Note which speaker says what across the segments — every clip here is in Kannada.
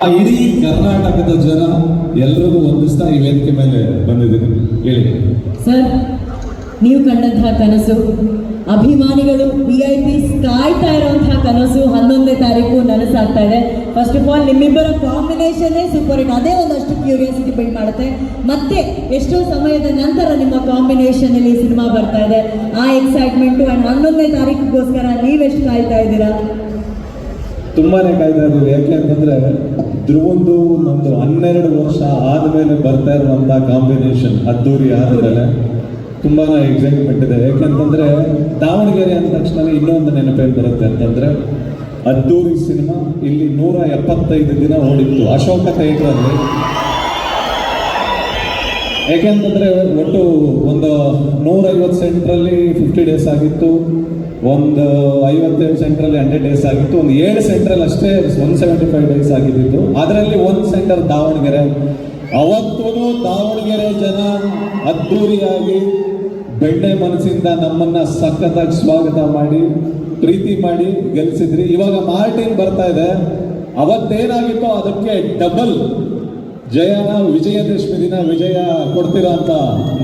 Speaker 1: ಇಡೀ ಕರ್ನಾಟಕದ ಜನ ಎಲ್ಲರಿಗೂ ಒಂದಿಸ್ತಾ ಈ ವೇದಿಕೆ ಮೇಲೆ ಬಂದಿದ್ದೀನಿ ಹೇಳಿ.
Speaker 2: ಸರ್ ನೀವು ಕಂಡಂತಹ ಕನಸು ಅಭಿಮಾನಿಗಳು ವಿ ಐ ಪಿ ಕಾಯ್ತಾ ಇರುವಂತಹ ಕನಸು ಹನ್ನೊಂದನೇ ತಾರೀಕು ನನಸಾಗ್ತಾ ಇದೆ. ಫಸ್ಟ್ ಆಫ್ ಆಲ್ ನಿಮ್ಮಿಬ್ಬರ ಕಾಂಬಿನೇಷನ್ನೇ ಸೂಪರ್ ಹಿಟ್ ಅದೇ ಒಂದಷ್ಟು ಕ್ಯೂರಿಯಾಸಿಟಿ ಬಿಲ್ಡ್ ಮಾಡುತ್ತೆ. ಮತ್ತೆ ಎಷ್ಟೋ ಸಮಯದ ನಂತರ ನಿಮ್ಮ ಕಾಂಬಿನೇಷನ್ ಅಲ್ಲಿ ಸಿನಿಮಾ ಬರ್ತಾ ಇದೆ. ಆ ಎಕ್ಸೈಟ್ಮೆಂಟು ಆ್ಯಂಡ್ ಹನ್ನೊಂದನೇ ತಾರೀಕಿಗೋಸ್ಕರ ನೀವೆಷ್ಟು ಕಾಯ್ತಾ ಇದ್ದೀರಾ?
Speaker 1: ತುಂಬಾನೇ ಕಾಯ್ತಾ ಇದ್ದೀವಿ. ಯಾಕೆ ಅಂತಂದ್ರೆ ಧ್ರುವಂದು ನಮ್ದು ಹನ್ನೆರಡು ವರ್ಷ ಆದ್ಮೇಲೆ ಬರ್ತಾ ಇರುವಂತ ಕಾಂಬಿನೇಷನ್ ಅದ್ದೂರಿ ಆದ್ಮೇಲೆ ತುಂಬಾ ಎಕ್ಸೈಟ್ಮೆಂಟ್ ಇದೆ. ಯಾಕಂತಂದ್ರೆ ದಾವಣಗೆರೆ ಅಂದ ತಕ್ಷಣ ಇನ್ನೊಂದು ನೆನಪೇನು ಬರುತ್ತೆ ಅಂತಂದ್ರೆ ಅದ್ದೂರಿ ಸಿನಿಮಾ ಇಲ್ಲಿ ನೂರ ಎಪ್ಪತ್ತೈದು ದಿನ ಓಡಿತ್ತು. ಅಶೋಕ ಥಿಯೇಟ್ರಲ್ಲಿ ಯಾಕೆಂತಂದ್ರೆ ಒಟ್ಟು ಒಂದು ನೂರೈವತ್ತು ಸೆಂಟ್ರಲ್ಲಿ ಫಿಫ್ಟಿ ಡೇಸ್ ಆಗಿತ್ತು. ಒಂದು ಐವತ್ತೇಳು ಸೆಂಟ್ರಲ್ಲಿ ಹಂಡ್ರೆಡ್ ಡೇಸ್ ಆಗಿತ್ತು, ಒಂದು ಏಳು ಸೆಂಟ್ರಲ್ಲಿ ಅಷ್ಟೇ ಒನ್ ಸೆವೆಂಟಿ ಫೈವ್ ಡೇಸ್ ಆಗಿದ್ದಿತ್ತು. ಅದರಲ್ಲಿ ಒಂದು ಸೆಂಟರ್ ದಾವಣಗೆರೆ. ಅವತ್ತೂ ದಾವಣಗೆರೆ ಜನ ಅದ್ದೂರಿಯಾಗಿ ಬೆಣ್ಣೆ ಮನಸ್ಸಿಂದ ನಮ್ಮನ್ನ ಸಖತ್ತಾಗಿ ಸ್ವಾಗತ ಮಾಡಿ, ಪ್ರೀತಿ ಮಾಡಿ ಗೆಲ್ಲಿಸಿದ್ರಿ ಇವಾಗ ಮಾರ್ಟಿನ್ ಬರ್ತಾ ಇದೆ. ಅವತ್ತೇನಾಗಿತ್ತೋ ಅದಕ್ಕೆ ಡಬಲ್ ಜಯನ ವಿಜಯದಶಮಿ ದಿನ ವಿಜಯ ಕೊಡ್ತೀರಾ ಅಂತ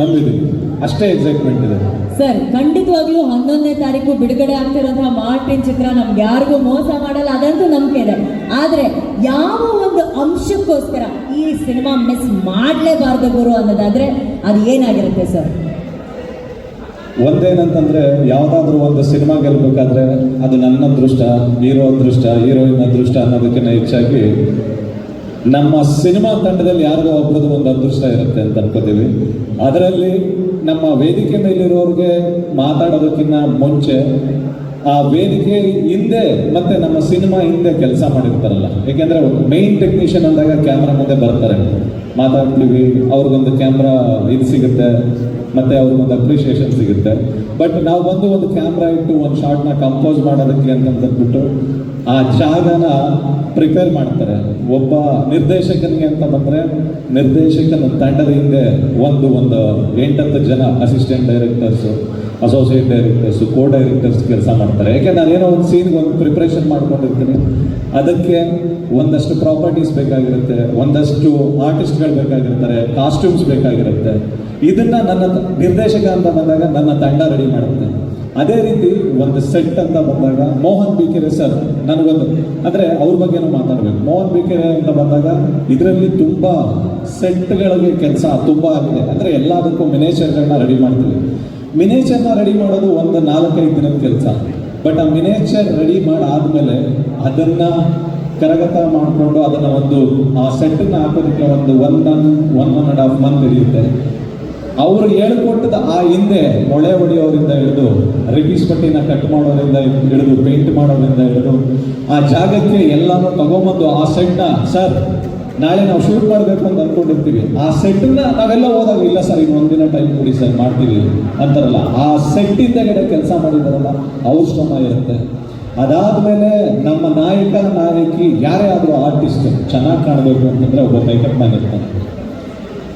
Speaker 1: ನಂಬಿದ್ದೀನಿ. ಅಷ್ಟೇ ಎಕ್ಸೈಟ್ಮೆಂಟ್ ಇದೆ.
Speaker 2: ಸರ್, ಖಂಡಿತವಾಗ್ಲೂ ಹನ್ನೊಂದನೇ ತಾರೀಕು ಬಿಡುಗಡೆ ಆಗ್ತಿರೋಂತಹ ಮಾರ್ಟಿನ್ ಚಿತ್ರ ನಮ್ಗೆ ಯಾರಿಗೂ ಮೋಸ ಮಾಡಲ್ಲ, ಅದಂತೂ ನಂಬಿಕೆ ಇದೆ. ಆದ್ರೆ ಯಾವ ಒಂದು ಅಂಶಕ್ಕೋಸ್ಕರ ಈ ಸಿನಿಮಾ ಮಿಸ್ ಮಾಡಲೇಬಾರ್ದು ಗುರು ಅನ್ನೋದಾದ್ರೆ ಅದು ಏನಾಗಿರುತ್ತೆ ಸರ್?
Speaker 1: ಒಂದೇನಂತಂದ್ರೆ, ಯಾವ್ದಾದ್ರು ಒಂದು ಸಿನಿಮಾ ಗೆಲ್ಬೇಕಾದ್ರೆ ಅದು ನನ್ನ ದೃಷ್ಟ, ಹೀರೋ ದೃಷ್ಟ, ಹೀರೋಯಿನ್ ದೃಷ್ಟ ಅನ್ನೋದಕ್ಕಿಂತ ಹೆಚ್ಚಾಗಿ ನಮ್ಮ ಸಿನಿಮಾ ತಂಡದಲ್ಲಿ ಯಾರಿಗೋ ಒಬ್ಬರದ್ದು ಒಂದು ಅದೃಷ್ಟ ಇರುತ್ತೆ ಅಂತ ಅನ್ಕೋತೀವಿ. ಅದರಲ್ಲಿ ನಮ್ಮ ವೇದಿಕೆ ಮೇಲಿರೋರಿಗೆ ಮಾತಾಡೋದಕ್ಕಿಂತ ಮುಂಚೆ ಆ ವೇದಿಕೆ ಹಿಂದೆ ಮತ್ತೆ ನಮ್ಮ ಸಿನಿಮಾ ಹಿಂದೆ ಕೆಲಸ ಮಾಡಿರ್ತಾರಲ್ಲ. ಏಕೆಂದ್ರೆ ಮೈನ್ ಟೆಕ್ನಿಷಿಯನ್ ಅಂದಾಗ ಕ್ಯಾಮ್ರಾ ಮುಂದೆ ಬರ್ತಾರೆ. ಮಾತಾಡ್ತೀವಿ, ಅವ್ರಿಗೊಂದು ಕ್ಯಾಮ್ರಾ ಇದು ಸಿಗುತ್ತೆ, ಮತ್ತೆ ಅವ್ರಿಗೊಂದು ಅಪ್ರಿಷಿಯೇಷನ್ ಸಿಗುತ್ತೆ. ಬಟ್ ನಾವು ಬಂದು ಒಂದು ಕ್ಯಾಮ್ರಾ ಇಟ್ಟು ಒಂದು ಶಾರ್ಟ್ನ ಕಂಪೋಸ್ ಮಾಡೋದಕ್ಕೆ ಅಂತಂದ್ಬಿಟ್ಟು ಆ ಜಾಗನ ಪ್ರಿಪೇರ್ ಮಾಡ್ತಾರೆ. ಒಬ್ಬ ನಿರ್ದೇಶಕನಿಗೆ ಅಂತ ಬಂದ್ರೆ ನಿರ್ದೇಶಕನ ತಂಡದ ಹಿಂದೆ ಒಂದು ಒಂದು ಎಂಟತ್ತು ಜನ assistant directors associate directors co directors ಕೆಲಸ ಮಾಡ್ತಾರೆ. ಯಾಕೆ ನಾನೇನೋ ಒಂದು ಸೀನ್ಗೆ ಒಂದು ಪ್ರಿಪ್ರೇಷನ್ ಮಾಡ್ಕೊಂಡಿರ್ತೀನಿ. ಅದಕ್ಕೆ ಒಂದಷ್ಟು ಪ್ರಾಪರ್ಟೀಸ್ ಬೇಕಾಗಿರುತ್ತೆ, ಒಂದಷ್ಟು ಆರ್ಟಿಸ್ಟ್ಗಳು ಬೇಕಾಗಿರ್ತಾರೆ ಕಾಸ್ಟ್ಯೂಮ್ಸ್ ಬೇಕಾಗಿರುತ್ತೆ. ಇದನ್ನ ನನ್ನ ನಿರ್ದೇಶಕ ಅಂತ ಬಂದಾಗ ನನ್ನ ತಂಡ ರೆಡಿ ಮಾಡುತ್ತೆ. ಅದೇ ರೀತಿ ಒಂದು ಸೆಟ್ ಅಂತ ಬಂದಾಗ ಮೋಹನ್ ಬಿಕೆರೆ ಸರ್ ನನಗೊಂದು. ಅಂದ್ರೆ ಅವ್ರ ಬಗ್ಗೆನೂ ಮಾತಾಡ್ಬೇಕು. ಮೋಹನ್ ಬಿಕೆರೆ ಅಂತ ಬಂದಾಗ ಇದರಲ್ಲಿ ತುಂಬಾ ಸೆಟ್ಗಳಿಗೆ ಕೆಲಸ ತುಂಬಾ ಆಗಿದೆ. ಅಂದ್ರೆ ಎಲ್ಲದಕ್ಕೂ ಮಿನೇಚರ್ಗಳನ್ನ ರೆಡಿ ಮಾಡ್ತೀವಿ. ಮಿನೇಚರ್ನ ರೆಡಿ ಮಾಡೋದು ಒಂದು ನಾಲ್ಕೈದು ದಿನದ ಕೆಲಸ. ಬಟ್ ಆ ಮಿನೇಚರ್ ರೆಡಿ ಮಾಡಾದ್ಮೇಲೆ ಅದನ್ನ ಕರಗತ ಮಾಡಿಕೊಂಡು ಅದನ್ನ ಒಂದು, ಆ ಸೆಟ್ಟನ್ನ ಹಾಕೋದಕ್ಕೆ ಒಂದು one one one and half month ಹಿಡಿಯುತ್ತೆ. ಅವರು ಹೇಳ್ಕೊಟ್ಟದ ಆ ಹಿಂದೆ ಮೊಳೆ ಹೊಡೆಯೋರಿಂದ ಹಿಡಿದು ರಿಪೀಸ್ ಪಟ್ಟಿನ ಕಟ್ ಮಾಡೋದ್ರಿಂದ ಹಿಡಿದು, ಪೇಂಟ್ ಮಾಡೋದ್ರಿಂದ ಹಿಡಿದು, ಆ ಜಾಗಕ್ಕೆ ಎಲ್ಲಾನು ತಗೊಂಬಂದು, ಆ ಸೆಟ್ನ ಸರ್, ನಾಳೆ ನಾವು ಶೂಟ್ ಮಾಡಬೇಕು ಅಂತ ಅನ್ಕೊಂಡಿರ್ತೀವಿ. ಆ ಸೆಟ್ನ ನಾವೆಲ್ಲ ಹೋದಾಗ, ಇಲ್ಲ ಸರ್, ಇನ್ನು ಒಂದಿನ ಟೈಮ್ ಕೊಡಿ ಸರ್, ಮಾಡ್ತೀವಿ ಅಂತಾರಲ್ಲ. ಆ ಸೆಟ್ ಹಿಂದೆಗಡೆ ಕೆಲಸ ಮಾಡಿದಾರಲ್ಲ, ಅವ್ರ ಶ್ರಮ ಇರುತ್ತೆ. ಅದಾದ್ಮೇಲೆ ನಮ್ಮ ನಾಯಕ, ನಾಯಕಿ, ಯಾರೇ ಆದರೂ ಆರ್ಟಿಸ್ಟ್ ಚೆನ್ನಾಗಿ ಕಾಣಬೇಕು ಅಂತಂದ್ರೆ ಒಬ್ಬ ಮೇಕಪ್ ಮ್ಯಾನ್ ಇರ್ತಾನೆ.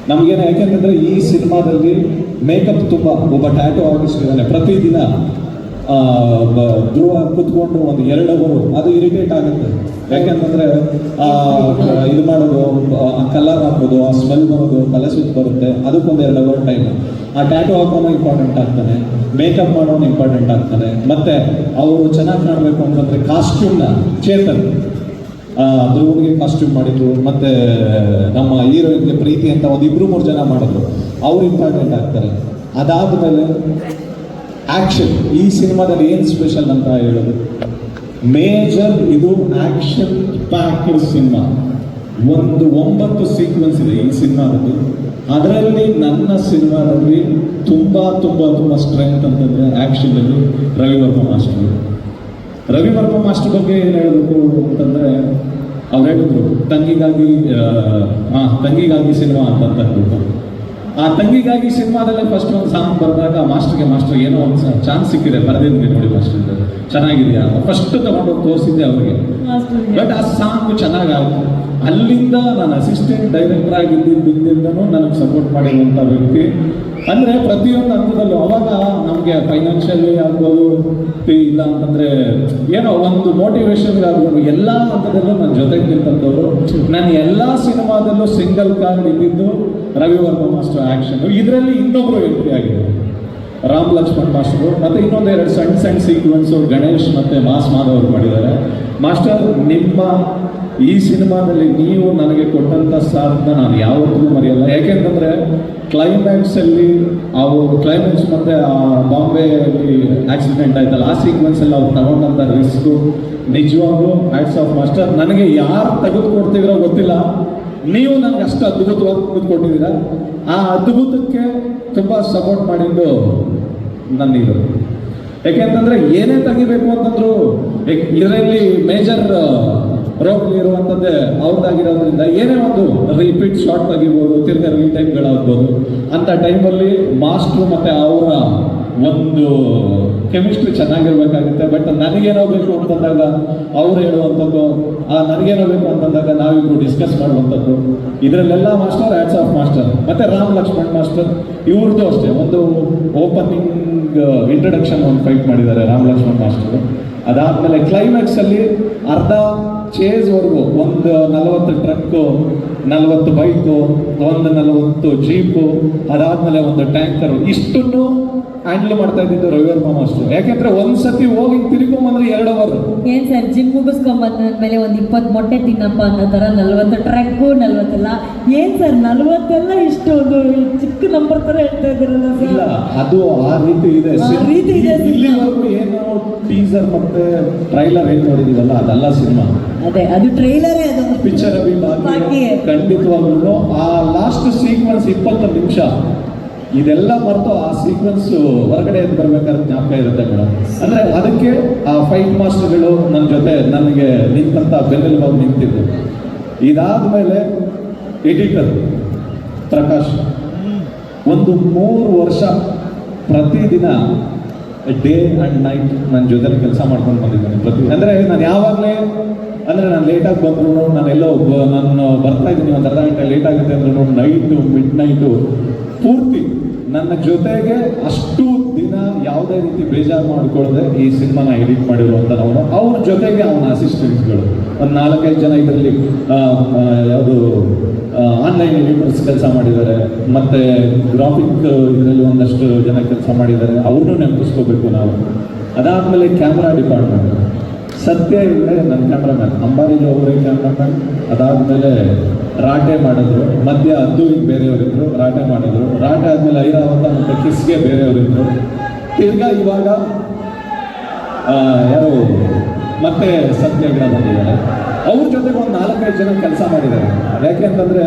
Speaker 1: ನಮಗೇನು ಯಾಕೆಂದ್ರೆ ಈ ಸಿನಿಮಾದಲ್ಲಿ ಮೇಕಪ್ ತುಂಬ, ಒಬ್ಬ ಟ್ಯಾಟೋ ಆರ್ಟಿಸ್ಟ್ ಇದ್ದಾನೆ. ಪ್ರತಿದಿನ ಧ್ರುವ ಕುತ್ಕೊಂಡು ಒಂದು ಎರಡು ಅವರು ಅದು ಇರಿಟೇಟ್ ಆಗುತ್ತೆ. ಯಾಕೆಂತಂದ್ರೆ ಇದು ಮಾಡೋದು, ಆ ಕಲರ್ ಹಾಕೋದು, ಆ ಸ್ಮೆಲ್ ಬರೋದು, ತಲೆ ಸುತ್ತ ಬರುತ್ತೆ. ಅದಕ್ಕೊಂದು ಎರಡು ಅವರ್ ಟೈಮ್ ಆ ಟ್ಯಾಟೋ ಹಾಕೋನು ಇಂಪಾರ್ಟೆಂಟ್ ಆಗ್ತಾನೆ. ಮೇಕಪ್ ಮಾಡೋನು ಇಂಪಾರ್ಟೆಂಟ್ ಆಗ್ತಾನೆ. ಮತ್ತೆ, ಅವರು ಚೆನ್ನಾಗಿ ಕಾಣಬೇಕು ಅಂತಂದ್ರೆ ಕಾಸ್ಟ್ಯೂಮ್ನ ಚೇತನ್. ಧ್ರುವನಿಗೆ ಕಾಸ್ಟ್ಯೂಮ್ ಮಾಡಿದ್ರು ಮತ್ತೆ, ನಮ್ಮ ಹೀರೋಯಿನ್ಗೆ ಪ್ರೀತಿ ಅಂತ ಒಂದು ಇಬ್ರು ಮೂರು ಜನ ಮಾಡಿದ್ರು. ಅವ್ರು ಇಂಪಾರ್ಟೆಂಟ್ ಆಗ್ತಾರೆ. ಅದಾದ್ಮೇಲೆ ಆಕ್ಷನ್ ಈ ಸಿನಿಮಾದಲ್ಲಿ ಏನು ಸ್ಪೆಷಲ್ ಅಂತ ಹೇಳೋದು? ಮೇಜರ್ ಇದು ಆಕ್ಷನ್ ಪ್ಯಾಕ್ಡ್ ಸಿನಿಮಾ ಒಂದು ಒಂಬತ್ತು ಸೀಕ್ವೆನ್ಸ್ ಇದೆ ಈ ಸಿನಿಮಾದಲ್ಲಿ. ಅದರಲ್ಲಿ ನನ್ನ ಸಿನಿಮಾದಲ್ಲಿ ತುಂಬಾ ತುಂಬಾ, ತುಂಬ ಸ್ಟ್ರೆಂತ್ ಅಂತಂದ್ರೆ ಆಕ್ಷನ್ ಅಲ್ಲಿ ರವಿವರ್ಮ ಮಾಸ್ಟರ್. ರವಿವರ್ಮ ಮಾಸ್ಟರ್ ಬಗ್ಗೆ ಏನು ಹೇಳಬೇಕು ಅಂತಂದ್ರೆ ಅವ್ರು ಹೇಳಿದ್ರು ತಂಗಿಗಾಗಿ ಆ ತಂಗಿಗಾಗಿ ಸಿನಿಮಾ ಅಂತ ಅಂದ್ಬಿಟ್ಟು ಆ ತಂಗಿಗಾಗಿ ಸಿನಿಮಾದಲ್ಲೇ ಫಸ್ಟ್ ಒಂದು ಸಾಂಗ್ ಬರೆದಾಗ ಮಾಸ್ಟರ್ಗೆ ಮಾಸ್ಟರ್ ಏನೋ ಒಂದು ಚಾನ್ಸ್ ಸಿಕ್ಕಿದೆ ಬರೆದಿದ್ವಿ ನೋಡಿ ಮಾಸ್ಟರ್ ಚೆನ್ನಾಗಿದೆಯಾ? ಫಸ್ಟ್ ತಗೊಂಡು ತೋರಿಸಿದ್ದೆ ಅವ್ರಿಗೆ. ಬಟ್ ಆ ಸಾಂಗ್ ಚೆನ್ನಾಗಾಯ್ತು. ಅಲ್ಲಿಂದ ನಾನು ಅಸಿಸ್ಟೆಂಟ್ ಡೈರೆಕ್ಟರ್ ಆಗಿದ್ದಿಂದನೂ ನನಗೆ ಸಪೋರ್ಟ್ ಮಾಡಿರುವಂಥ ವ್ಯಕ್ತಿ. ಅಂದರೆ ಪ್ರತಿಯೊಂದು ಹಂತದಲ್ಲೂ ಅವಾಗ ನಮಗೆ ಫೈನಾನ್ಷಿಯಲಿ ಆಗ್ಬೋದು ಇಲ್ಲ ಅಂತಂದರೆ ಏನೋ ಒಂದು ಮೋಟಿವೇಶನ್ ಆಗ್ಬೋದು. ಎಲ್ಲ ಹಂತದಲ್ಲೂ ನನ್ನ ಜೊತೆಗೆ ನಿಂತಂಥವ್ರು. ನಾನು ಎಲ್ಲ ಸಿನಿಮಾದಲ್ಲೂ ಸಿಂಗಲ್ ಕಾರ್ಡ್ ಇದ್ದಿದ್ದು ರವಿವರ್ಮ ಮಾಸ್ಟರ್ ಆ್ಯಕ್ಷನ್. ಇದರಲ್ಲಿ ಇನ್ನೊಬ್ಬರು ವ್ಯಕ್ತಿ ಆಗಿದೆ ರಾಮ್ ಲಕ್ಷ್ಮಣ್ ಮಾಸ್ಟರ್. ಮತ್ತೆ ಇನ್ನೊಂದು ಎರಡು ಸಣ್ಣ ಸಣ್ಣ ಸೀಕ್ವೆನ್ಸ್ ಗಣೇಶ್ ಮತ್ತೆ ಮಾಸ್ ಮಾಧವ್ ಅವರು ಮಾಡಿದ್ದಾರೆ. ಮಾಸ್ಟರ್ ನಿಮ್ಮ ಈ ಸಿನಿಮಾದಲ್ಲಿ ನೀವು ನನಗೆ ಕೊಟ್ಟಂತ ಸಾಥನ್ನ ನಾನು ಯಾವತ್ತೂ ಮರೆಯಲ್ಲ. ಯಾಕೆಂತಂದ್ರೆ ಕ್ಲೈಮ್ಯಾಕ್ಸ್ ಅಲ್ಲಿ ಅವರು ಕ್ಲೈಮ್ಯಾಕ್ಸ್ ಮತ್ತೆ ಆ ಬಾಂಬೆಯಲ್ಲಿ ಆಕ್ಸಿಡೆಂಟ್ ಆಯ್ತಲ್ಲ, ಆ ಸೀಕ್ವೆನ್ಸ್ ಅಲ್ಲಿ ಅವ್ರು ತಗೊಂಡಂತ ರಿಸ್ಕ್ ನಿಜವಾಗ್ಲೂ ಆಕ್ಸ್ ಆಫ್ ಮಾಸ್ಟರ್ ನನಗೆ ಯಾರು ತೆಗೆದು ಕೊಡ್ತಿದ್ರೋ ಗೊತ್ತಿಲ್ಲ. ನೀವು ನನಗೆ ಅಷ್ಟು ಅದ್ಭುತವಾಗಿ ಕೊಟ್ಟಿದ್ದೀರಾ ಆ ಅದ್ಭುತಕ್ಕೆ ತುಂಬ ಸಪೋರ್ಟ್ ಮಾಡಿದ್ದು ನನ್ನಿದು ಯಾಕೆಂತಂದ್ರೆ ಏನೇ ತೆಗಿಬೇಕು ಅಂತಂದ್ರು ಇದರಲ್ಲಿ ಮೇಜರ್ ರೋಲ್ ಇರುವಂಥದ್ದೇ ಅವ್ರದ್ದಾಗಿರೋದ್ರಿಂದ ಏನೇ ಒಂದು ರಿಪೀಟ್ ಶಾರ್ಟ್ ಆಗಿರ್ಬೋದು ತಿರ್ಗಾ ರೀಟೈಮ್ಗಳಾಗ್ಬೋದು ಅಂಥ ಟೈಮಲ್ಲಿ ಮಾಸ್ಟ್ರು ಮತ್ತು ಅವರ ಒಂದು ಕೆಮಿಸ್ಟ್ರಿ ಚೆನ್ನಾಗಿರ್ಬೇಕಾಗುತ್ತೆ. ಬಟ್ ನನಗೇನೋ ಬೇಕು ಅಂತಂದಾಗ ಅವ್ರು ಹೇಳುವಂಥದ್ದು, ಆ ನನಗೇನೋ ಬೇಕು ಅಂತಂದಾಗ ನಾವಿಬ್ರು ಡಿಸ್ಕಸ್ ಮಾಡುವಂಥದ್ದು. ಇದರಲ್ಲೆಲ್ಲ ಮಾಸ್ಟರ್ ಆ್ಯಡ್ಸ್ ಆಫ್ ಮಾಸ್ಟರ್. ಮತ್ತು ರಾಮ್ ಲಕ್ಷ್ಮಣ್ ಮಾಸ್ಟರ್ ಇವ್ರದ್ದು ಅಷ್ಟೇ. ಒಂದು ಓಪನಿಂಗ್ ಇಂಟ್ರಡಕ್ಷನ್ ಒಂದು ಫೈಟ್ ಮಾಡಿದ್ದಾರೆ ರಾಮ್ ಲಕ್ಷ್ಮಣ್ ಮಾಸ್ಟರ್. ಅದಾದ್ಮೇಲೆ ಕ್ಲೈಮ್ಯಾಕ್ಸ್ ಅಲ್ಲಿ ಅರ್ಧ ಚೇಸ್ವರೆಗೂ ಒಂದು ನಲವತ್ತು ಟ್ರಕ್ಕು ನಲವತ್ತು ಬೈಕು ಒಂದು ನಲವತ್ತು ಜೀಪು ಅದಾದ್ಮೇಲೆ ಒಂದು ಟ್ಯಾಂಕರ್ ಇಷ್ಟನ್ನು ಹ್ಯಾಂಡಲ್ ಮಾಡ್ತಾ ಇದ್ದಿದ್ದು ರವಿವರ್ಮ ಮಾಸ್ಟರ್ ಯಾಕೆಂದ್ರೆ ಒಂದ್ಸತಿ ಹೋಗಿ ತಿರ್ಕೊಂಬಂದ್ರೆ ಎರಡು ಅವರ್
Speaker 2: ಏನ್ ಸರ್ ಜಿಮ್ ಮುಗಿಸ್ಕೊಂಡ್ ಬಂದ್ಮೇಲೆ ಒಂದ್ ಇಪ್ಪತ್ ಮೊಟ್ಟೆ ತಿನ್ನಪ್ಪ ಅನ್ನೋ ತರ ನಲ್ವತ್ತು ಟ್ರ್ಯಾಕು ನಲ್ವತ್ತೆಲ್ಲ? ಏನ್ ಸರ್ ನಲ್ವತ್ತೆಲ್ಲ ಇಷ್ಟು ಒಂದು ಚಿಕ್ಕ ನಂಬರ್ ತರ ಹೇಳ್ತಾ ಇದ್ರಲ್ಲ
Speaker 1: ಇಲ್ಲ ಅದು ಆ ರೀತಿ ಇದೆ.
Speaker 2: ರೀತಿ ಇದೆ
Speaker 1: ಇಲ್ಲಿ- ಇಲ್ಲಿವರೆಗೂ ಏನು ಟೀಸರ್ ಮತ್ತೆ ಟ್ರೈಲರ್ ಏನ್ ನೋಡಿದೀವಲ್ಲ ಅದೆಲ್ಲ ಸಿನಿಮಾ.
Speaker 2: ಅದೇ ಅದು ಟ್ರೈಲರೇ ಅದು
Speaker 1: ಪಿಕ್ಚರ್ ಅಭಿಮಾನಿ ಖಂಡಿತವಾಗ್ಲೂ ಆ ಲಾಸ್ಟ್ ಸೀಕ್ವೆನ್ಸ್ ಇಪ್ಪತ್ತು ನಿಮಿಷ. ಇದೆಲ್ಲ ಮರೆತು ಆ ಸೀಕ್ವೆನ್ಸ್ ಹೊರಗಡೆ ಎದ್ದು ಬರ್ಬೇಕಾದ್ರೆ ಜ್ಞಾಪಕ ಇರುತ್ತೆ ಮೇಡಮ್ ಅಂದ್ರೆ ಅದಕ್ಕೆ ಆ ಫೈಟ್ ಮಾಸ್ಟರ್ಗಳು ನನ್ನ ಜೊತೆ ನನಗೆ ನಿಂತಂತ ಬೆನ್ನೆಲುಬಾಗಿ ಇದಾದ ಮೇಲೆ ಎಡಿಟರ್ ಪ್ರಕಾಶ್, ಒಂದು ಮೂರು ವರ್ಷ ಪ್ರತಿದಿನ ಡೇ ಆ್ಯಂಡ್ ನೈಟ್ ನನ್ನ ಜೊತೆ ಕೆಲಸ ಮಾಡ್ಕೊಂಡು ಬಂದಿದ್ದೇನೆ ಪ್ರತಿ ಅಂದರೆ ನಾನು ಯಾವಾಗಲೇ ಅಂದರೆ ನಾನು ಲೇಟಾಗಿ ಬಂದ್ರು ನಾನು ಎಲ್ಲೋ ನಾನು ಬರ್ತಾ ಇದ್ದೀನಿ, ಒಂದು ಅರ್ಧ ಗಂಟೆ ಲೇಟ್ ಆಗುತ್ತೆ ನೋಡಿ ನೈಟು ಮಿಡ್ ನೈಟು ಪೂರ್ತಿ ನನ್ನ ಜೊತೆಗೆ ಅಷ್ಟು ದಿನ ಯಾವುದೇ ರೀತಿ ಬೇಜಾರು ಮಾಡಿಕೊಳ್ಳದೆ ಈ ಸಿನಿಮಾನ ಎಡಿಟ್ ಮಾಡಿರುವಂಥವ್ರು ಅವ್ರ ಜೊತೆಗೆ ಅವನ ಅಸಿಸ್ಟೆಂಟ್ಗಳು ಒಂದು ನಾಲ್ಕೈದು ಜನ ಇದರಲ್ಲಿ ಯಾವುದು ಆನ್ಲೈನ್ ಎಡಿಟರ್ಸ್ ಕೆಲಸ ಮಾಡಿದ್ದಾರೆ. ಮತ್ತೆ ಗ್ರಾಫಿಕ್ ಇದರಲ್ಲಿ ಒಂದಷ್ಟು ಜನ ಕೆಲಸ ಮಾಡಿದ್ದಾರೆ. ಅವ್ರನ್ನೂ ನೆನಪಿಸ್ಕೋಬೇಕು ನಾವು. ಅದಾದಮೇಲೆ ಕ್ಯಾಮ್ರಾ ಡಿಪಾರ್ಟ್ಮೆಂಟ್ ಸತ್ಯ ಇಲ್ಲ ನನ್ನ ಕ್ಯಾಮ್ರಾಮನ್ ಅಂಬಾರಿ ಅವರೇ ಕ್ಯಾಮ್ರಾಮನ್ ಅದಾದಮೇಲೆ ರಾಟೆ ಮಾಡಿದ್ರು. ಮಧ್ಯ ಅದು ಈಗ ಬೇರೆಯವರಿದ್ರು ರಾಟೆ ಮಾಡಿದ್ರು. ರಾಟೆ ಆದಮೇಲೆ ಐರಾವತ ಮತ್ತು ಕಿಸ್ಗೆ ಬೇರೆಯವರಿದ್ರು ತಿರ್ಗಾ ಇವಾಗ ಯಾರು ಮತ್ತೆ ಸತ್ಯಾಗ್ರಹ ಬಂದಿದ್ದಾರೆ. ಅವ್ರ ಜೊತೆಗೆ ಒಂದು ನಾಲ್ಕೈದು ಜನ ಕೆಲಸ ಮಾಡಿದ್ದಾರೆ. ಯಾಕೆಂತಂದ್ರೆ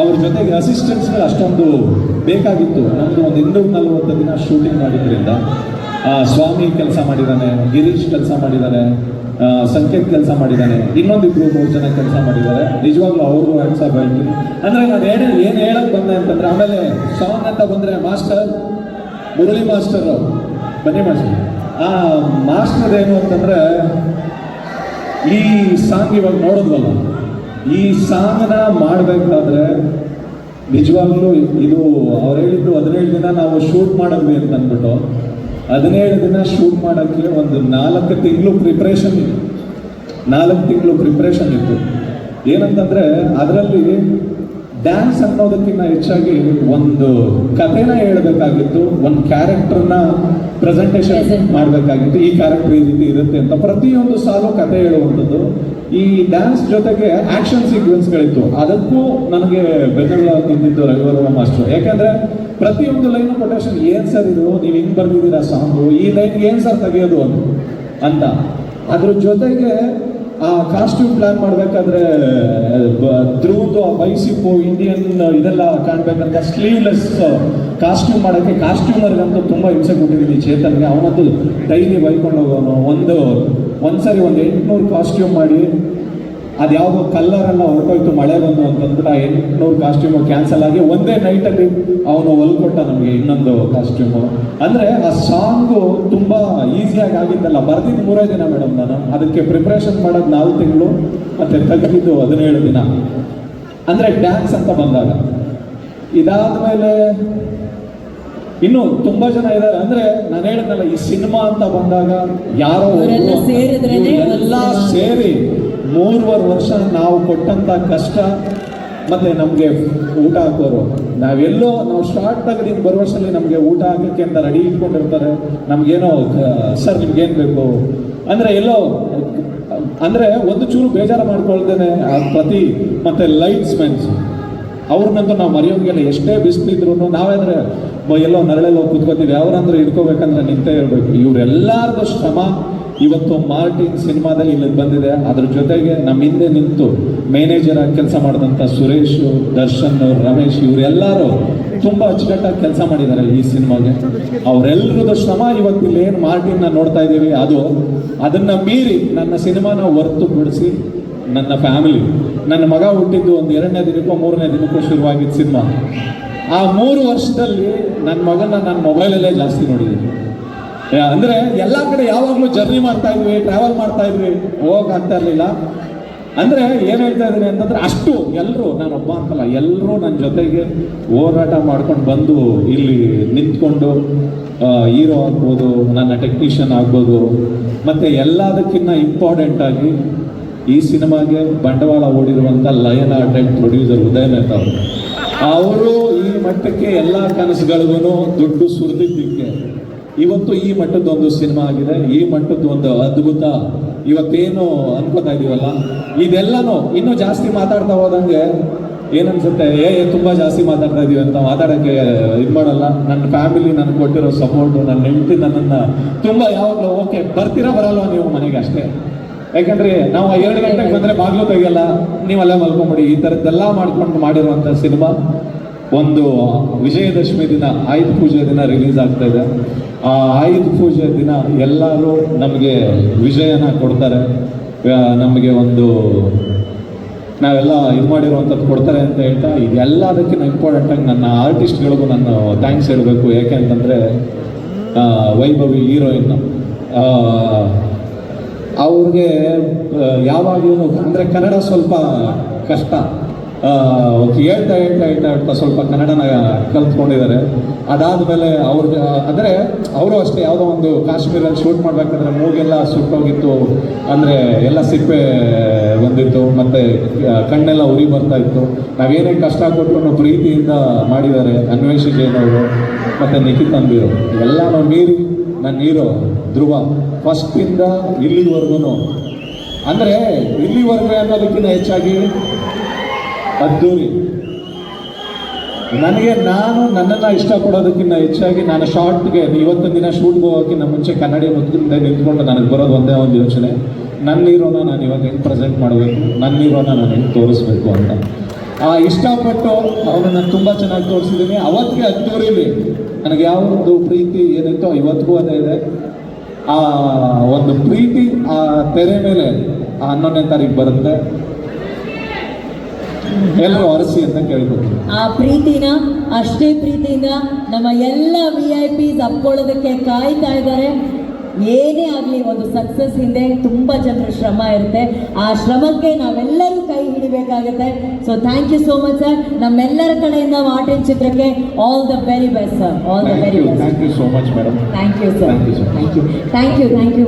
Speaker 1: ಅವ್ರ ಜೊತೆಗೆ ಅಸಿಸ್ಟೆನ್ಸ್ ಅಷ್ಟೊಂದು ಬೇಕಾಗಿತ್ತು. ನಮ್ದು ಒಂದು ಇನ್ನೂರ ನಲ್ವತ್ತು ದಿನ ಶೂಟಿಂಗ್ ಮಾಡಿದ್ರಿಂದ. ಸ್ವಾಮಿ ಕೆಲಸ ಮಾಡಿದ್ದಾನೆ ಗಿರೀಶ್ ಕೆಲಸ ಮಾಡಿದ್ದಾನೆ ಸಂಕೇತ್ ಕೆಲಸ ಮಾಡಿದ್ದಾನೆ ಇನ್ನೊಂದಿಬ್ರು ಮೂರು ಜನ ಕೆಲಸ ಮಾಡಿದ್ದಾರೆ ನಿಜವಾಗ್ಲೂ ಅವ್ರಿಗೂ ಆನ್ಸರ್ ಹೇಳ್ತೀನಿ ಅಂದ್ರೆ ನಾನು ಏನು ಏನು ಹೇಳಕ್ ಬಂದೆ ಅಂತಂದ್ರೆ, ಆಮೇಲೆ ಸಾಂಗ್ ಅಂತ ಬಂದ್ರೆ ಮಾಸ್ಟರ್, ಮುರಳಿ ಮಾಸ್ಟರ್ ಬನ್ನಿ ಮಾಸ್ಟರ್. ಆ, ಮಾಸ್ಟರ್ ಏನು ಅಂತಂದ್ರೆ, ಈ ಸಾಂಗ್ ಇವಾಗ ನೋಡಿದ್ವಲ್ಲ, ಈ ಸಾಂಗ್ನ ಮಾಡಬೇಕಾದ್ರೆ ನಿಜವಾಗ್ಲೂ ಇದು ಅವ್ರು ಹೇಳಿದ್ದು ಹದಿನೇಳು ದಿನ ನಾವು ಶೂಟ್ ಮಾಡಿದ್ವಿ ಅಂತ ಅಂದ್ಬಿಟ್ಟು ಹದಿನೇಳು ದಿನ ಶೂಟ್ ಮಾಡೋಕ್ಕೆ ಒಂದು ನಾಲ್ಕು ತಿಂಗಳು ಪ್ರಿಪ್ರೇಷನ್ ಇತ್ತು. ನಾಲ್ಕು ತಿಂಗಳು ಪ್ರಿಪ್ರೇಷನ್ ಇತ್ತು. ಏನಂತಂದರೆ ಅದರಲ್ಲಿ ಡ್ಯಾನ್ಸ್ ಅನ್ನೋದಕ್ಕಿಂತ ಹೆಚ್ಚಾಗಿ ಒಂದು ಕಥೆನ ಹೇಳಬೇಕಾಗಿತ್ತು ಒಂದು ಕ್ಯಾರೆಕ್ಟರ್ನ ಪ್ರೆಸೆಂಟೇಷನ್. ಮಾಡಬೇಕಾಗಿತ್ತು. ಈ ಕ್ಯಾರೆಕ್ಟರ್ ಈ ರೀತಿ ಇರುತ್ತೆ ಅಂತ ಪ್ರತಿಯೊಂದು ಸಾಲು ಕತೆ ಹೇಳುವಂಥದ್ದು. ಈ ಡ್ಯಾನ್ಸ್ ಜೊತೆಗೆ ಆ್ಯಕ್ಷನ್ ಸೀಕ್ವೆನ್ಸ್ಗಳಿತ್ತು ಅದಕ್ಕೂ ನನಗೆ ಬೆನ್ನೆಲ್ಲ ನಿಂತಿದ್ದು ರವಿವರ್ಮ ಮಾಸ್ಟರ್. ಯಾಕಂದ್ರೆ ಪ್ರತಿಯೊಂದು ಲೈನ್ ಕೊಟೇಶನ್ ಏನ್ ಸರ್ ಇದು? ನೀವು ಹಿಂಗೆ ಬರ್ದಿದ್ದೀರಾ ಸಾಂಗು ಈ ಲೈನ್ಗೆ ಏನು ಸರ್ ತೆಗೆಯೋದು ಅದು? ಅಂತ. ಅದ್ರ ಜೊತೆಗೆ ಆ ಕಾಸ್ಟ್ಯೂಮ್ ಪ್ಲಾನ್ ಮಾಡಬೇಕಾದ್ರೆ ಧ್ರುವ್ದು ಆ ಬೈಸಿಪ್ಪು ಇಂಡಿಯನ್ ಇದೆಲ್ಲ ಕಾಣ್ಬೇಕಂತ ಸ್ಲೀವ್ಲೆಸ್ ಕಾಸ್ಟ್ಯೂಮ್ ಮಾಡೋಕ್ಕೆ ಕಾಸ್ಟ್ಯೂಮರ್ಗಂತೂ ತುಂಬ ಹಿಂಸೆ ಕೊಟ್ಟಿದ್ದೀನಿ ಚೇತನ್ಗೆ. ಅವನಂತೂ ಡೈಲಿ ಬೈಕೊಂಡು ಹೋಗೋನು ಒಂದು, ಒಂದ್ಸರಿ ಒಂದು ಎಂಟುನೂರು ಕಾಸ್ಟ್ಯೂಮ್ ಮಾಡಿ ಅದ್ಯಾವುದೋ ಕಲ್ಲರ್ ಎಲ್ಲ ಹೊರಟೋಯ್ತು, ಮಳೆ ಬಂದು ಅಂತಂದ್ಬಿಟ್ಟು ಎಂಟುನೂರು ಕಾಸ್ಟ್ಯೂಮು ಕ್ಯಾನ್ಸಲ್ ಆಗಿ ಒಂದೇ ನೈಟಲ್ಲಿ ಅವನು ಹೊಲ್ಕೊಟ್ಟ ನಮಗೆ ಇನ್ನೊಂದು ಕಾಸ್ಟ್ಯೂಮು ಅಂದರೆ ಆ ಸಾಂಗು ತುಂಬ ಈಸಿಯಾಗಿ ಆಗಿದ್ದಲ್ಲ ಬರ್ದಿದ್ದು ಮೂರೇ ದಿನ ಮೇಡಮ್ ನಾನು. ಅದಕ್ಕೆ ಪ್ರಿಪ್ರೇಷನ್ ಮಾಡೋದು ನಾಲ್ಕು ತಿಂಗಳು, ಮತ್ತು ತೆಗೆದಿದ್ದು ಹದಿನೇಳು ದಿನ. ಅಂದರೆ ಡ್ಯಾನ್ಸ್ ಅಂತ ಬಂದಾಗ, ಇದಾದ್ಮೇಲೆ ಇನ್ನು ತುಂಬಾ ಜನ ಇದ್ದಾರೆ. ಅಂದ್ರೆ ನಾನು ಹೇಳಿದ್ನಲ್ಲ ಈ ಸಿನಿಮಾ ಅಂತ ಬಂದಾಗ ಯಾರೋ
Speaker 2: ಎಲ್ಲ.
Speaker 1: ಸೇರಿ ಮೂರುವರೆ ವರ್ಷ ನಾವು ಕೊಟ್ಟಂತ ಕಷ್ಟ ಮತ್ತೆ ನಮಗೆ ಊಟ ಹಾಕೋರು. ನಾವೆಲ್ಲೋ ನಾವು ಸ್ಟಾರ್ಟ್ ಬರುವ ವರ್ಷದಲ್ಲಿ ನಮಗೆ ಊಟ ಹಾಕಕ್ಕೆ ಅಂತ ರೆಡಿ ಇಟ್ಕೊಂಡಿರ್ತಾರೆ. ನಮ್ಗೇನೋ ಸರ್ ನಿಮ್ಗೇನು ಬೇಕು? ಅಂದ್ರೆ ಎಲ್ಲೋ ಅಂದ್ರೆ ಒಂದು ಚೂರು ಬೇಜಾರು ಮಾಡ್ಕೊಳ್ತೇನೆ ಆ ಪ್ರತಿ ಮತ್ತೆ ಲೈಟ್ಸ್ ಮೆನ್ಸ್ ಅವ್ರನ್ನಂತೂ ನಾವು ಮರೆಯೋಂಗಿಲ್ಲ ಎಷ್ಟೇ ಬಿಸಿಲಿದ್ರು ನಾವೇ ಬ- ಎಲ್ಲೋ ನರಳೆಲ್ಲೋ ಕುತ್ಕೋತೀವಿ ಅವ್ರಂದ್ರೆ ಹಿಡ್ಕೋಬೇಕಂದ್ರೆ ನಿಂತೇ ಇರಬೇಕು ಇವರೆಲ್ಲಾರ್ದು ಶ್ರಮ. ಇವತ್ತು ಮಾರ್ಟಿನ್ ಸಿನಿಮಾದಲ್ಲಿ ಇಲ್ಲಿ ಬಂದಿದೆ. ಅದ್ರ ಜೊತೆಗೆ ನಮ್ಮ ಹಿಂದೆ ನಿಂತು ಮ್ಯಾನೇಜರ್ ಆಗಿ ಕೆಲಸ ಮಾಡಿದಂಥ ಸುರೇಶ್, ದರ್ಶನ್, ರಮೇಶ್ ಇವರೆಲ್ಲರೂ ತುಂಬ ಅಚ್ಚುಕಟ್ಟಾಗಿ ಕೆಲಸ ಮಾಡಿದ್ದಾರೆ ಈ ಸಿನಿಮಾಗೆ. ಅವರೆಲ್ಲರದ್ದು ಶ್ರಮ ಇವತ್ತು ಇಲ್ಲಿ ಏನು ಮಾರ್ಟಿನ್ನ ನೋಡ್ತಾ ಇದ್ದೀವಿ? ಅದು ಅದನ್ನ ಮೀರಿ ನನ್ನ ಸಿನಿಮಾನ ಹೊರತು ಬಿಡಿಸಿ ನನ್ನ ಫ್ಯಾಮಿಲಿ. ನನ್ನ ಮಗ ಹುಟ್ಟಿದ್ದು ಒಂದು ಎರಡನೇ ದಿನಕ್ಕೋ ಮೂರನೇ ದಿನಕ್ಕೂ ಶುರುವಾಗಿದ್ದ ಸಿನಿಮಾ. ಆ ಮೂರು ವರ್ಷದಲ್ಲಿ ನನ್ನ ಮಗನ ನನ್ನ ಮೊಬೈಲಲ್ಲೇ ಜಾಸ್ತಿ ನೋಡಿದ್ದೀನಿ. ಅಂದರೆ ಎಲ್ಲ ಕಡೆ ಯಾವಾಗಲೂ ಜರ್ನಿ ಮಾಡ್ತಾ ಇದ್ವಿ ಟ್ರಾವೆಲ್ ಮಾಡ್ತಾ ಇದ್ವಿ ಹೋಗಕ್ ಆಗ್ತಾ ಇರಲಿಲ್ಲ. ಅಂದ್ರೆ ಏನು ಹೇಳ್ತಾ ಇದ್ದೀನಿ ಅಂತಂದ್ರೆ ಅಷ್ಟು ಎಲ್ಲರೂ ನಾನು ಒಬ್ಬ ಅಂತಲ್ಲ ಎಲ್ಲರೂ ನನ್ನ ಜೊತೆಗೆ ಹೋರಾಟ ಮಾಡ್ಕೊಂಡು ಬಂದು ಇಲ್ಲಿ ನಿಂತ್ಕೊಂಡು ಹೀರೋ ಆಗ್ಬೋದು, ನನ್ನ ಟೆಕ್ನಿಷಿಯನ್ ಆಗ್ಬೋದು, ಮತ್ತೆ ಎಲ್ಲದಕ್ಕಿಂತ ಇಂಪಾರ್ಟೆಂಟ್ ಆಗಿ ಈ ಸಿನಿಮಾಗೆ ಬಂಡವಾಳ ಓಡಿರುವಂಥ lion art producer Udaya Mehta ಅವರು. ಅವರು ಈ ಮಟ್ಟಕ್ಕೆ ಎಲ್ಲ ಕನಸುಗಳಿಗೂ ದುಡ್ಡು ಸುರಿದಿದ್ದಕ್ಕೆ. ಇವತ್ತು ಈ ಮಟ್ಟದ ಒಂದು ಸಿನಿಮಾ ಆಗಿದೆ. ಈ ಮಟ್ಟದ ಒಂದು ಅದ್ಭುತ. ಇವತ್ತೇನು ಅನ್ಕೋತಾ ಇದೀವಲ್ಲ? ಇದೆಲ್ಲನೂ ಇನ್ನೂ ಜಾಸ್ತಿ ಮಾತಾಡ್ತಾ ಹೋದಂಗೆ ಏನನ್ಸುತ್ತೆ? ಏ ತುಂಬಾ ಜಾಸ್ತಿ ಮಾತಾಡ್ತಾ ಇದೀವಿ ಅಂತ ಮಾತಾಡಕ್ಕೆ ಇದು ಮಾಡಲ್ಲ. ನನ್ನ ಫ್ಯಾಮಿಲಿ ನನಗೆ ಕೊಟ್ಟಿರೋ ಸಪೋರ್ಟು ನನ್ನ ಹೆಂಡತಿ ನನ್ನನ್ನು ತುಂಬಾ ಯಾವಾಗಲೂ ಓಕೆ ಬರ್ತೀರಾ ಬರಲ್ವ ನೀವು ಮನೆಗೆ ಅಷ್ಟೇ? ಯಾಕಂದ್ರೆ ನಾವು ಎರಡು ಗಂಟೆಗೆ ಬಂದ್ರೆ ಬಾಗ್ಲು ತೆಗಿಯಲ್ಲ ನೀವೆಲ್ಲ ಮಲ್ಕೊಂಬಿಡಿ. ಈ ಥರದ್ದೆಲ್ಲ ಮಾಡ್ಕೊಂಡು ಮಾಡಿರುವಂತ ಸಿನಿಮಾ ಒಂದು ವಿಜಯದಶಮಿ ದಿನ, ಆಯುಧ ಪೂಜೆ ದಿನ ರಿಲೀಸ್ ಆಗ್ತಾ ಇದೆ. ಆ ಆಯುಧ ಪೂಜೆ ದಿನ ಎಲ್ಲರೂ ನಮಗೆ ವಿಜಯನ ಕೊಡ್ತಾರೆ. ನಮಗೆ ಒಂದು ನಾವೆಲ್ಲ ಇದು ಮಾಡಿರುವಂಥದ್ದು ಕೊಡ್ತಾರೆ ಅಂತ ಹೇಳ್ತಾ ಇದೆಲ್ಲದಕ್ಕಿಂತ ಇಂಪಾರ್ಟೆಂಟ್ ಆಗಿ ನನ್ನ ಆರ್ಟಿಸ್ಟ್ಗಳಿಗೂ ನಾನು ಥ್ಯಾಂಕ್ಸ್ ಹೇಳಬೇಕು. ಯಾಕೆ ಅಂತಂದರೆ ವೈಭವಿ ಹೀರೋಯಿನ್. ಅವ್ರಿಗೆ ಯಾವಾಗಲೂ ಅಂದರೆ ಕನ್ನಡ ಸ್ವಲ್ಪ ಕಷ್ಟ. ಹೇಳ್ತಾ ಹೇಳ್ತಾ ಹೇಳ್ತಾ ಹೇಳ್ತಾ ಸ್ವಲ್ಪ ಕನ್ನಡನ ಕಲ್ತ್ಕೊಂಡಿದ್ದಾರೆ. ಅದಾದಮೇಲೆ ಅವ್ರಿಗೆ ಅಂದರೆ ಅವರು ಅಷ್ಟೇ ಯಾವುದೋ ಒಂದು ಕಾಶ್ಮೀರಲ್ಲಿ ಶೂಟ್ ಮಾಡಬೇಕಾದ್ರೆ ಮೂಗೆಲ್ಲ ಸುಟ್ಟೋಗಿತ್ತು. ಅಂದರೆ ಎಲ್ಲ ಸಿಪ್ಪೆ ಬಂದಿತ್ತು, ಮತ್ತು ಕಣ್ಣೆಲ್ಲ ಉರಿ ಬರ್ತಾ ಇತ್ತು. ನಾವೇನೇ ಕಷ್ಟ ಕೊಟ್ಟು ಪ್ರೀತಿಯಿಂದ ಮಾಡಿದ್ದಾರೆ ಅನ್ವೇಷಿ ಜೈನವರು ಅವರು ಮತ್ತು ನಿಖಿತ್ ಅಂಬೀರು. ಎಲ್ಲನೂ ಮೀರಿ ನನ್ನ ಹೀರೋ. ಧ್ರುವ. ಫಸ್ಟಿಂದ ಇಲ್ಲಿವರೆಗೂ ಅಂದರೆ ಇಲ್ಲಿವರೆಗೂ ಅನ್ನೋದಕ್ಕಿಂತ ಹೆಚ್ಚಾಗಿ ಅದ್ದೂರಿ. ನನಗೆ ನಾನು ನನ್ನನ್ನು ಇಷ್ಟಪಡೋದಕ್ಕಿಂತ ಹೆಚ್ಚಾಗಿ ನಾನು ಶಾರ್ಟ್ಗೆ ಇವತ್ತೊಂದು ದಿನ ಶೂಟ್ಗೆ ನಮ್ಮ ಮುಂಚೆ ಕನ್ನಡಿ ಮುಂದೆ ನಿಂತ್ಕೊಂಡು ನನಗೆ ಬರೋದು ಒಂದೇ ಒಂದು ಯೋಚನೆ. ನನ್ನ ನಾನು ಇವಾಗ ಹೆಂಗೆ ಪ್ರೆಸೆಂಟ್ ಮಾಡಬೇಕು? ನನ್ನ ನಾನು ಹೆಂಗೆ ತೋರಿಸ್ಬೇಕು ಅಂತ. ಆ ಇಷ್ಟಪಟ್ಟು ಅವನನ್ನು ತುಂಬ ಚೆನ್ನಾಗಿ ತೋರಿಸಿದ್ದೀನಿ. ಅವತ್ತಿಗೆ ಅದ್ದೂರಿಲಿ. ನನಗೆ ಯಾವೊಂದು ಪ್ರೀತಿ ಏನಿತ್ತೋ ಇವತ್ತಿಗೂ ಅದೇ ಇದೆ. ಆ, ಒಂದು ಪ್ರೀತಿ, ಆ, ತೆರೆ ಮೇಲೆ ಆ ಹನ್ನೊಂದನೇ ತಾರೀಕು ಬರುತ್ತೆ. ಎಲ್ಲರೂ ಅರಸಿ ಅಂತ ಕೇಳ್ಬೋದು.
Speaker 2: ಆ ಪ್ರೀತಿನ, ಅಷ್ಟೇ ಪ್ರೀತಿಯಿಂದ ನಮ್ಮ ಎಲ್ಲ ವಿ ಐ ಪಿ ಕಾಯ್ತಾ ಇದ್ದಾರೆ. ಏನೇ ಆಗಲಿ ಒಂದು ಸಕ್ಸಸ್ ಹಿಂದೆ ತುಂಬ ಜನರ ಶ್ರಮ ಇರುತ್ತೆ. ಆ ಶ್ರಮಕ್ಕೆ ನಾವೆಲ್ಲರೂ ಕೈ ಹಿಡಿಬೇಕಾಗುತ್ತೆ. So thank you so much sir ನಮ್ಮೆಲ್ಲರ ಕಡೆಯಿಂದ ಮಾರ್ಟಿನ್ ಚಿತ್ರಕ್ಕೆ all the very best sir all the very best
Speaker 1: thank you so much madam
Speaker 2: thank you sir thank you thank you thank you